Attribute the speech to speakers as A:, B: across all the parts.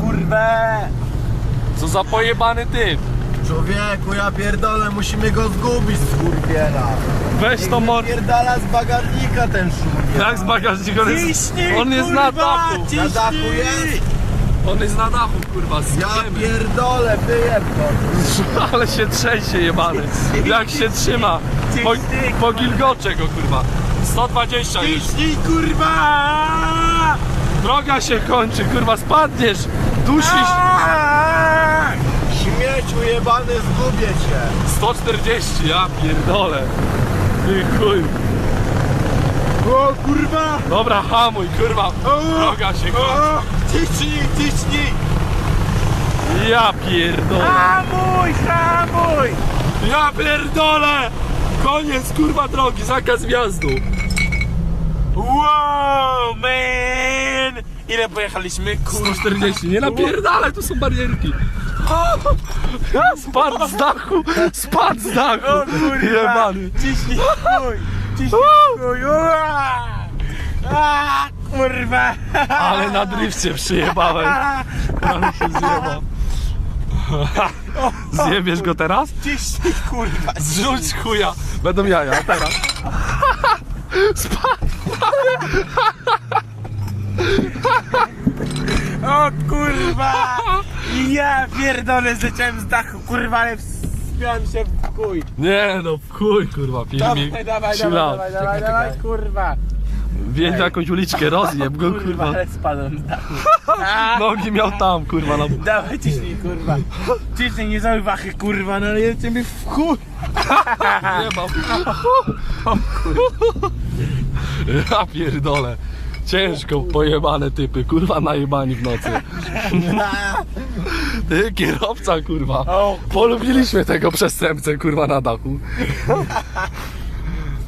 A: Kurwę!
B: Co za pojebany typ.
C: Człowieku, ja pierdolę, musimy go zgubić z kurwiela.
B: Weź to mor...
C: Pierdala z bagażnika ten szurwiel.
B: Jak z bagażnika? On jest,
A: Ciśnij,
B: on jest na
A: kurwa,
B: dachu.
A: ciśnij.
C: Na dachu jest?
B: On jest na dachu, kurwa.
C: Ja pierdolę, wyjeb to.
B: Ale się trzęsie jebany. Jak się trzyma. Po, po gilgocze go, kurwa. 120 już.
A: Ciśnij kurwa!
B: Droga się kończy, kurwa, spadniesz. Dusisz.
C: Śmieciu jebany, zgubię cię.
B: 140, ja pierdolę. Ty chuj.
A: O kurwa!
B: Dobra, hamuj, kurwa. Droga się kończy.
A: Ciśnij, ciśnij!
B: Ja pierdolę.
A: Hamuj, hamuj!
B: Ja pierdolę. Koniec, kurwa, drogi, zakaz wjazdu.
A: Wow, man! Ile pojechaliśmy? Kurwa.
B: 140, nie napierdalaj, tu są barierki. Spadł z dachu, spadł z dachu.
A: O kurwa!
B: Jebany.
A: Ciśnij chuj! Ciśnij chuj! Ua! A, kurwa!
B: Ale na drifcie przyjebałem. Ale się zjebał. Zjebiesz go teraz?
A: Ciśnij kurwa!
B: Zrzuć chuja. Będą jaja, teraz.
A: O kurwa! Ja pierdolę, zleciałem z dachu, kurwa, ale wspiąłem się w chuj.
B: Nie no, w chuj kurwa, filmik.
A: Dawaj, dawaj,
B: Chill
A: dawaj,
B: out.
A: dawaj, dawaj, dawaj, kurwa.
B: Wjeźdź na jakąś uliczkę, rozjeb go
A: Kurwa,
B: kurwa.
A: ale spadłem z dachu. A,
B: Nogi miał tam kurwa. No.
A: Dawaj, ciśnij, kurwa. Ciśnij, nie zauwachy, kurwa, no ale jedziemy mi w chuj.
B: Jebał. Ja pierdolę. Ciężko pojebane typy, kurwa najebani w nocy. Ty kierowca kurwa. Polubiliśmy tego przestępcę kurwa na dachu.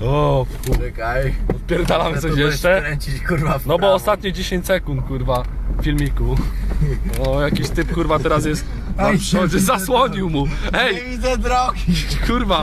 B: O,
C: Czekaj.
B: pierdalamy coś jeszcze?
C: Kręcić kurwa w
B: No bo
C: prawo.
B: ostatnie 10 sekund kurwa filmiku. O, jakiś typ kurwa teraz jest na przodzie, zasłonił mu.
C: Nie
B: Ej,
C: widzę drogi.
B: kurwa.